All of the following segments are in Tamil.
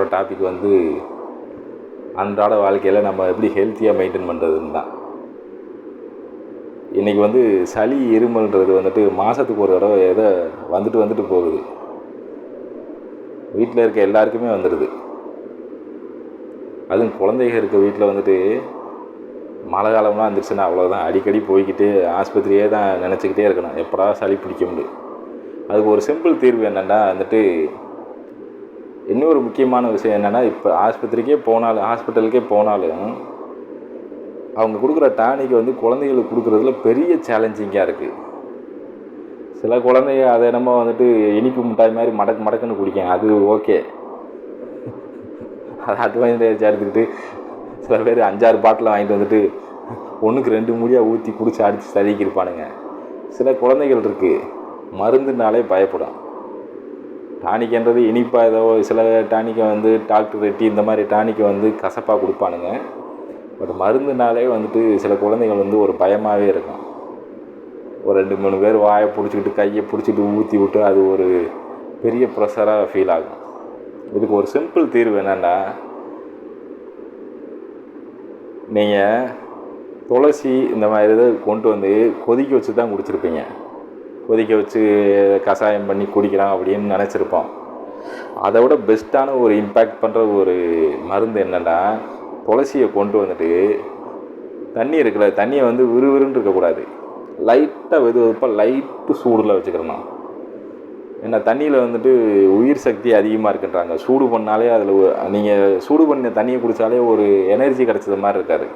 ஒரு டாபிக் வந்து அன்றாட வாழ்க்கையில் நம்ம எப்படி ஹெல்த்தியாக மெயின்டைன் பண்ணுறதுன்னு தான். இன்றைக்கி வந்து சளி இருமல்ன்றது வந்துட்டு மாதத்துக்கு ஒரு தடவை எதை வந்துட்டு வந்துட்டு போகுது. வீட்டில் இருக்க எல்லாருக்குமே வந்துடுது. அதுவும் குழந்தைங்க இருக்க வீட்டில் வந்துட்டு மழை காலம்லாம் வந்துருச்சுன்னா அவ்வளோதான் அடிக்கடி போய்க்கிட்டு ஆஸ்பத்திரியே தான் நினச்சிக்கிட்டே இருக்கணும். எப்படா சளி பிடிக்க முடியும் அதுக்கு ஒரு சிம்பிள் தீர்வு என்னென்னா வந்துட்டு இன்னொரு முக்கியமான விஷயம் என்னென்னா இப்போ ஆஸ்பத்திரிக்கே போனாலும் ஹாஸ்பிட்டலுக்கே போனாலும் அவங்க கொடுக்குற டானிக் வந்து குழந்தைகளுக்கு கொடுக்குறதுல பெரிய சேலஞ்சிங்காக இருக்குது சில குழந்தைங்க அதை என்னமோ வந்துட்டு இனிப்பு மிட்டாய் மாதிரி மடக்கு மடக்குன்னு குடிக்கேன் அது ஓகே. அதை அட்வான்டேஜ் எடுத்துக்கிட்டு சில பேர் அஞ்சாறு பாட்டில் வாங்கிட்டு வந்துட்டு ஒன்றுக்கு ரெண்டு மூடியாக ஊற்றி குடிச்சு அடித்து தழுக்கி சில குழந்தைகள் இருக்குது மருந்துனாலே பயப்படும். டானிக்ன்றது இனிப்பாக ஏதோ சில டானிக்கை வந்து டாக்டர் ரெட்டி இந்த மாதிரி டானிக்கை வந்து கசப்பாக கொடுப்பானுங்க. பட் மருந்துனாலே வந்துட்டு சில குழந்தைகள் வந்து ஒரு பயமாகவே இருக்கும் ஒரு ரெண்டு மூணு பேர் வாயை பிடிச்சிக்கிட்டு கையை பிடிச்சிட்டு ஊற்றி விட்டு அது ஒரு பெரிய ப்ரெஷராக ஃபீல் ஆகும். இதுக்கு ஒரு சிம்பிள் தீர்வு என்னென்னா நீங்கள் துளசி இந்த மாதிரி இதை கொண்டு வந்து கொதிக்க வச்சு தான் குடிச்சிருப்பீங்க. கொதிக்க வச்சு கஷாயம் பண்ணி குடிக்கலாம் அப்படின்னு நினச்சிருப்போம். அதை விட பெஸ்ட்டான ஒரு இம்பேக்ட் பண்ணுற ஒரு மருந்து என்னென்னா துளசியை கொண்டு வந்துட்டு தண்ணி இருக்குல்ல தண்ணியை வந்து விறுவிறுன்னு இருக்கக்கூடாது. லைட்டாக வெது வெதுப்பாக லைட்டு சூடில் வச்சுக்கிறணும் ஏன்னா தண்ணியில் வந்துட்டு உயிர் சக்தி அதிகமாக இருக்குன்றாங்க. சூடு பண்ணாலே அதில் நீங்கள் சூடு பண்ண தண்ணியை குடித்தாலே ஒரு எனர்ஜி கிடச்சது மாதிரி இருக்காது.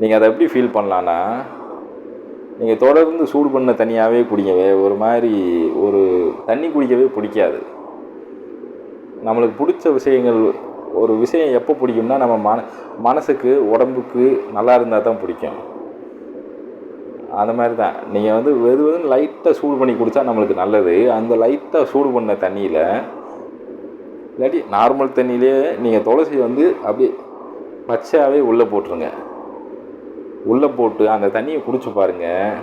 நீங்கள் அதை எப்படி ஃபீல் பண்ணலான்னா நீங்கள் தொடர்ந்து சூடு பண்ண தண்ணியாகவே குடிக்கவே ஒரு மாதிரி ஒரு தண்ணி குடிக்கவே பிடிக்காது. நம்மளுக்கு பிடிச்ச விஷயங்கள் ஒரு விஷயம் எப்போ பிடிக்கும்னா நம்ம மன மனசுக்கு உடம்புக்கு நல்லா இருந்தால் தான் பிடிக்கும். அந்த மாதிரி தான். நீங்கள் வந்து வெது வெதுன்னு லைட்டாக சூடு பண்ணி குடித்தா நம்மளுக்கு நல்லது. அந்த லைட்டாக சூடு பண்ண தண்ணியில் இல்லாட்டி நார்மல் தண்ணியிலே நீங்கள் துளசி வந்து அப்படியே பச்சையாகவே உள்ளே போட்டுருங்க. உள்ளே போட்டு அந்த தண்ணியை குடிச்சு பாருங்கள்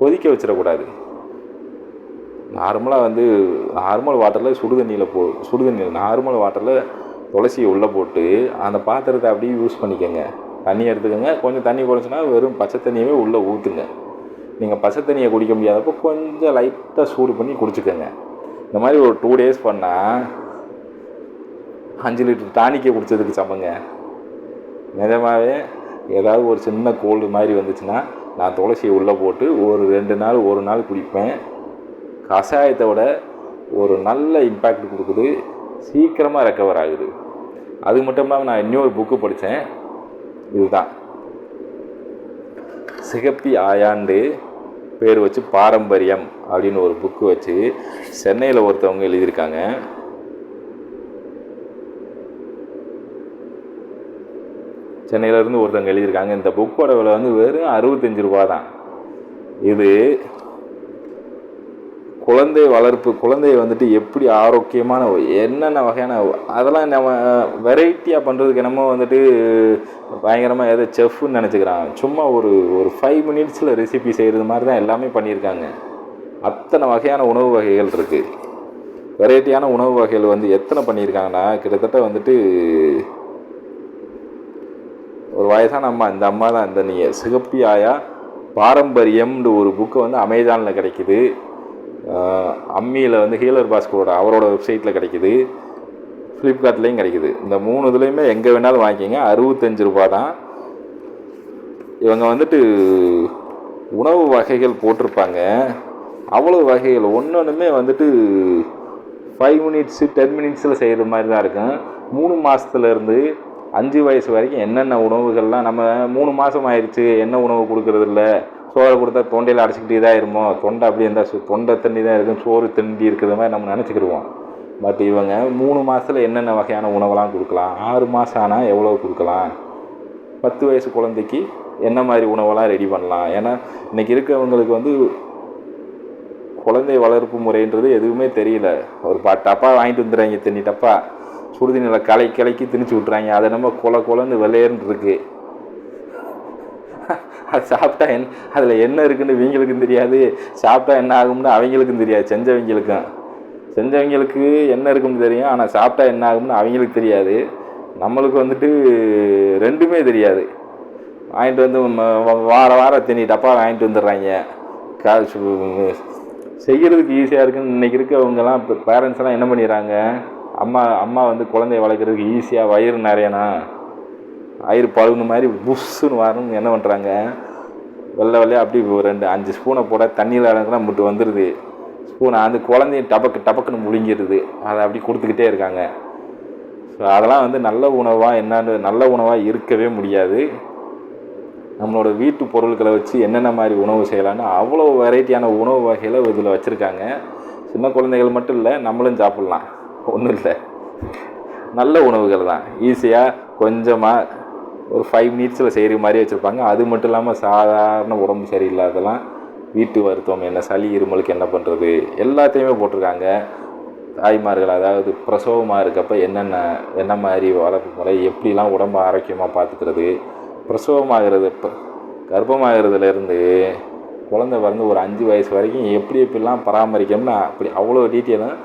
கொதிக்க வச்சிடக்கூடாது. நார்மலாக வந்து நார்மல் வாட்டரில் சுடு தண்ணியில் போ சுடு தண்ணியில் நார்மல் வாட்டரில் துளசியை உள்ளே போட்டு அந்த பாத்திரத்தை அப்படியே யூஸ் பண்ணிக்கோங்க. தண்ணி எடுத்துக்கோங்க. கொஞ்சம் தண்ணி குறைச்சினா வெறும் பச்சை தண்ணியவே உள்ளே ஊற்றுங்க நீங்கள் பச்சை தண்ணியை குடிக்க முடியாதப்போ கொஞ்சம் லைட்டாக சூடு பண்ணி குடிச்சுக்கோங்க. இந்த மாதிரி ஒரு டூ டேஸ் பண்ணால் அஞ்சு லிட்டர் டானிக்கை குடித்ததுக்கு சமங்க. நிஜமாகவே ஏதாவது ஒரு சின்ன கோல்டு மாதிரி வந்துச்சுன்னா நான் துளசியை உள்ளே போட்டு ஒரு ரெண்டு நாள் ஒரு நாள் குடிப்பேன். கஷாயத்தை விட ஒரு நல்ல இம்பேக்ட் கொடுக்குது. சீக்கிரமாக ரெக்கவர் ஆகுது. அது மட்டும் இல்லாமல் நான் இன்னொரு புக்கு படித்தேன் இதுதான். சிகப்பி ஆயாண்டு பேர் வச்சு பாரம்பரியம் அப்படின்னு ஒரு புக்கு வச்சு சென்னையில் ஒருத்தவங்க எழுதியிருக்காங்க. சென்னையிலேருந்து ஒருத்தவங்க எழுதியிருக்காங்க. இந்த புக்கோட விலை வந்து வெறும் அறுபத்தஞ்சு ரூபா தான் இது குழந்தை வளர்ப்பு குழந்தைய வந்துட்டு எப்படி ஆரோக்கியமான என்னென்ன வகையான அதெல்லாம் நம்ம வெரைட்டியாக பண்ணுறதுக்கு என்னமோ வந்துட்டு பயங்கரமாக ஏதோ செஃப்னு நினச்சிக்கிறான் சும்மா ஒரு ஒரு ஃபைவ் மினிட்ஸில் ரெசிபி செய்கிறது மாதிரி தான் எல்லாமே பண்ணியிருக்காங்க. அத்தனை வகையான உணவு வகைகள் இருக்குது வெரைட்டியான உணவு வகைகள் வந்து எத்தனை பண்ணியிருக்காங்கன்னா கிட்டத்தட்ட வந்துட்டு ஒரு வயசான அம்மா இந்த அம்மா தான் இந்த நீங்கள் சிகப்பி ஆயா பாரம்பரியம்னு ஒரு புக்கு வந்து அமேசானில் கிடைக்குது. அம்மியில் வந்து ஹீலர் பாஸ்கரோட அவரோட வெப்சைட்டில் கிடைக்குது. ஃப்ளிப்கார்ட்லேயும் கிடைக்குது. இந்த மூணு இதுலேயுமே எங்கே வேணாலும் வாங்கிக்கிங்க. அறுபத்தஞ்சு ரூபா தான் இவங்க வந்துட்டு உணவு வகைகள் போட்டிருப்பாங்க. அவ்வளோ வகைகள். ஒன்று ஒன்றுமே வந்துட்டு ஃபைவ் மினிட்ஸு டென் மினிட்ஸில் செய்கிற மாதிரி தான் இருக்கும். மூணு மாதத்துலேருந்து அஞ்சு வயசு வரைக்கும் என்னென்ன உணவுகள்லாம் நம்ம மூணு மாதம் ஆயிடுச்சு என்ன உணவு கொடுக்கறது இல்லை சோறை கொடுத்தா தொண்டையில் அடைச்சிக்கிட்டே தான் இருமோ தொண்டை அப்படியே இருந்தால் தொண்டை தண்ணி தான் இருக்கும் சோறு தண்ணி இருக்கிற மாதிரி நம்ம நினச்சிக்கிடுவோம். பட் இவங்க மூணு மாதத்தில் என்னென்ன வகையான உணவெல்லாம் கொடுக்கலாம்? ஆறு மாதம் ஆனால் எவ்வளோ கொடுக்கலாம்? பத்து வயசு குழந்தைக்கு என்ன மாதிரி உணவெல்லாம் ரெடி பண்ணலாம்? ஏன்னா இன்றைக்கி இருக்கிறவங்களுக்கு வந்து குழந்தை வளர்ப்பு முறைன்றது எதுவுமே தெரியல. ஒரு பா டப்பா வாங்கிட்டு வந்துடுறாங்க தண்ணி டப்பா. சுடுதண்ணியில் கலை கலக்கி திணிச்சு விட்றாங்க அதை நம்ம கொல கொலன்னு விளையர்னு இருக்குது அது சாப்பிட்டா என் அதில் என்ன இருக்குன்னு இவங்களுக்கும் தெரியாது. சாப்பிட்டா என்ன ஆகும்னு அவங்களுக்கும் தெரியாது செஞ்சவங்களுக்கும். செஞ்சவங்களுக்கு என்ன இருக்குன்னு தெரியும் ஆனால் சாப்பிட்டா என்ன ஆகும்னு அவங்களுக்கு தெரியாது. நம்மளுக்கு வந்துட்டு ரெண்டுமே தெரியாது. வாங்கிட்டு வந்து வார வாரம் திணி டப்பா வாங்கிட்டு வந்துடுறாங்க. காசு செய்கிறதுக்கு ஈஸியாக இருக்குன்னு இன்றைக்கி இருக்கவங்கலாம் இப்போ பேரண்ட்ஸ்லாம் என்ன பண்ணிடுறாங்க? அம்மா அம்மா வந்து குழந்தைய வளர்க்குறதுக்கு ஈஸியாக வயிறு நிறையனா வயிறு பழுகுன மாதிரி புஷ்ஷுன்னு வரணும்னு என்ன பண்ணுறாங்க வெள்ளை வெள்ளையாக அப்படி ஒரு ரெண்டு அஞ்சு ஸ்பூனை போட தண்ணியில் இறங்கினா முட்டு வந்துடுது ஸ்பூனை அந்த குழந்தையும் டபக்கு டபக்குன்னு முழுங்கிடுது அதை அப்படி கொடுத்துக்கிட்டே இருக்காங்க. ஸோ அதெல்லாம் வந்து நல்ல உணவாக என்னன்னு நல்ல உணவாக இருக்கவே முடியாது. நம்மளோட வீட்டு பொருட்களை வச்சு என்னென்ன மாதிரி உணவு செய்யலான்னு அவ்வளோ வெரைட்டியான உணவு வகைகளை இதில் வச்சுருக்காங்க. சின்ன குழந்தைகள் மட்டும் இல்லை நம்மளும் சாப்பிட்லாம். ஒன்றும் இல்லை. நல்ல உணவுகள் தான். ஈஸியாக கொஞ்சமாக ஒரு ஃபைவ் மினிட்ஸில் செய்கிற மாதிரி வச்சுருப்பாங்க. அது மட்டும் இல்லாமல் சாதாரண உடம்பு சரியில்லாதெல்லாம் வீட்டு வருத்தம் என்ன சளி இருமலுக்கு என்ன பண்ணுறது எல்லாத்தையுமே போட்டிருக்காங்க. தாய்மார்கள் அதாவது பிரசவமாக இருக்கப்ப என்னென்ன என்ன மாதிரி வளர்ப்பு முறை எப்படிலாம் உடம்பை ஆரோக்கியமாக பார்த்துக்கிறது? பிரசவமாகிறது இப்போ கர்ப்பமாகிறதுலேருந்து குழந்தை பிறந்து ஒரு அஞ்சு வயசு வரைக்கும் எப்படி எப்படிலாம் பராமரிக்கணும்னு அப்படி அவ்வளோ டீட்டெயிலும்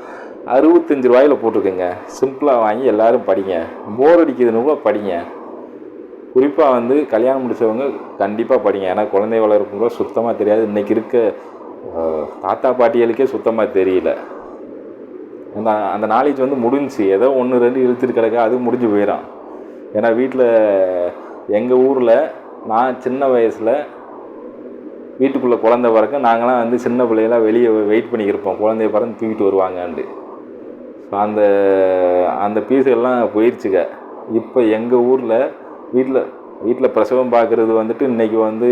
அறுபத்தஞ்சு ரூபாயில் போட்டிருக்குங்க. சிம்பிளாக வாங்கி எல்லோரும் படிங்க. போர் அடிக்குதுன்னு கூட படிங்க. குறிப்பாக வந்து கல்யாணம் முடிச்சவங்க கண்டிப்பாக படிங்க. ஏன்னா குழந்தை வளர்க்கும் கூட சுத்தமாக தெரியாது. இன்றைக்கி இருக்க தாத்தா பாட்டிகளுக்கே சுத்தமாக தெரியல. அந்த அந்த நாலேஜ் வந்து முடிஞ்சுச்சு. ஏதோ ஒன்று ரெண்டு இழுத்துட்டு கிடக்க. அது முடிஞ்சு போயிடும் ஏன்னா வீட்டில் எங்கள் ஊரில் நான் சின்ன வயசில் வீட்டுக்குள்ளே குழந்தை பிறக்க நாங்களாம் வந்து சின்ன பிள்ளையெல்லாம் வெளியே வெயிட் பண்ணிக்கிருப்போம். குழந்தைய பிறந்து தூக்கிட்டு வருவாங்கன்ட்டு. ஸோ அந்த அந்த பீஸுகள்லாம் போயிடுச்சுங்க இப்போ எங்கள் ஊரில் வீட்டில் வீட்டில் பிரசவம் பார்க்குறது வந்துட்டு இன்றைக்கி வந்து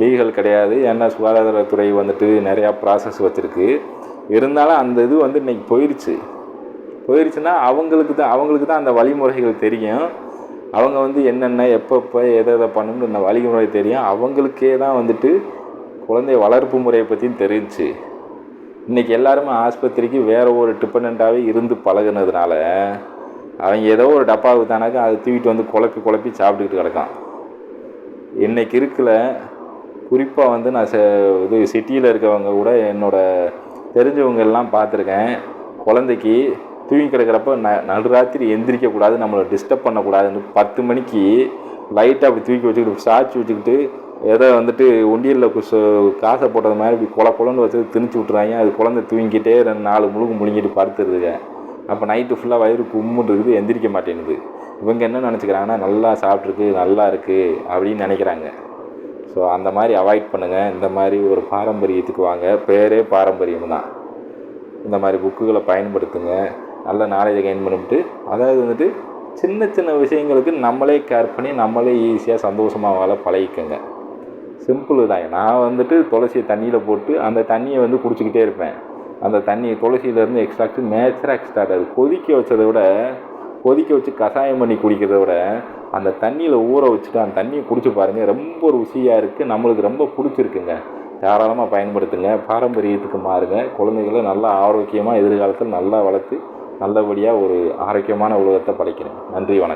லீகல் கிடையாது. ஏன்னா சுகாதாரத்துறை வந்துட்டு நிறையா ப்ராசஸ் வச்சுருக்கு. இருந்தாலும் அந்த இது வந்து இன்றைக்கி போயிடுச்சு போயிடுச்சுன்னா அவங்களுக்கு தான் அவங்களுக்கு தான் அந்த வழிமுறைகள் தெரியும். அவங்க வந்து என்னென்ன எப்பப்போ எதை எதை பண்ணணும்னு வழிமுறை தெரியும். அவங்களுக்கே தான் வந்துட்டு குழந்தை வளர்ப்பு முறையை பற்றியும் தெரிஞ்சுச்சு இன்றைக்கி எல்லாருமே ஆஸ்பத்திரிக்கு வேறு ஒரு டிபெண்ட்டாகவே இருந்து பழகுனதுனால அவங்க ஏதோ ஒரு டப்பாவுக்கு தானாக்கா அதை தூக்கிட்டு வந்து குழப்பி குழப்பி சாப்பிட்டுக்கிட்டு கிடக்கான். இன்றைக்கி இருக்கல குறிப்பாக வந்து நான் ச இது சிட்டியில் இருக்கவங்க கூட என்னோட தெரிஞ்சவங்க எல்லாம் பார்த்துருக்கேன். குழந்தைக்கு தூங்கி கிடக்கிறப்ப ந நடுராத்திரி எந்திரிக்கக்கூடாது நம்மளை டிஸ்டர்ப் பண்ணக்கூடாதுன்னு பத்து மணிக்கு லைட்டாக அப்படி தூக்கி வச்சுக்கிட்டு சாய்ச்சி வச்சுக்கிட்டு ஏதோ வந்துட்டு உண்டியலில் காசை போட்டது மாதிரி இப்படி கொல கொலன்னு வச்சு திணிச்சு விட்றாங்க அது குழந்தை தூங்கிக்கிட்டே ரெண்டு நாலு முழுக்கு முழுங்கிட்டு படுத்துருதுங்க அப்போ நைட்டு ஃபுல்லாக வயிறு கும்முன்னு இருக்குது எந்திரிக்க மாட்டேங்குது. இவங்க என்ன நினச்சிக்கிறாங்கன்னா நல்லா சாப்பிட்ருக்கு நல்லா இருக்குது அப்படின்னு நினைக்கிறாங்க. ஸோ அந்த மாதிரி அவாய்ட் பண்ணுங்கள் இந்த மாதிரி ஒரு பாரம்பரியத்துக்கு வாங்க. பேரே பாரம்பரியம் தான். இந்த மாதிரி புக்குகளை பயன்படுத்துங்க. நல்ல நாலேஜை கெயின் பண்ணிவிட்டு அதாவது வந்துட்டு சின்ன சின்ன விஷயங்களுக்கு நம்மளே கேர் பண்ணி நம்மளே ஈஸியாக சந்தோஷமாக வாழ பழகிக்கங்க. சிம்பிள் தான். நான் வந்துட்டு துளசியை தண்ணியில் போட்டு அந்த தண்ணியை வந்து குடிச்சிக்கிட்டே இருப்பேன். அந்த தண்ணி துளசியிலேருந்து எக்ஸ்ட்ராக்ட் நேச்சராக எக்ஸ்ட்ராக்ட் அது கொதிக்க வச்சதை விட கொதிக்க வச்சு கஷாயம் பண்ணி குடிக்கிறத விட அந்த தண்ணியில் ஊற வச்சுட்டு அந்த தண்ணியை குடிச்சு பாருங்கள் ரொம்ப ருசியாக இருக்குது நம்மளுக்கு ரொம்ப பிடிச்சிருக்குங்க. தாராளமாக பயன்படுத்துங்க. பாரம்பரியத்துக்கு மாறுங்க. குழந்தைகளை நல்லா ஆரோக்கியமாக எதிர்காலத்தில் நல்லா வளர்த்து நல்லபடியாக ஒரு ஆரோக்கியமான உலகத்தை படைக்கிறேன். நன்றி வணக்கம்.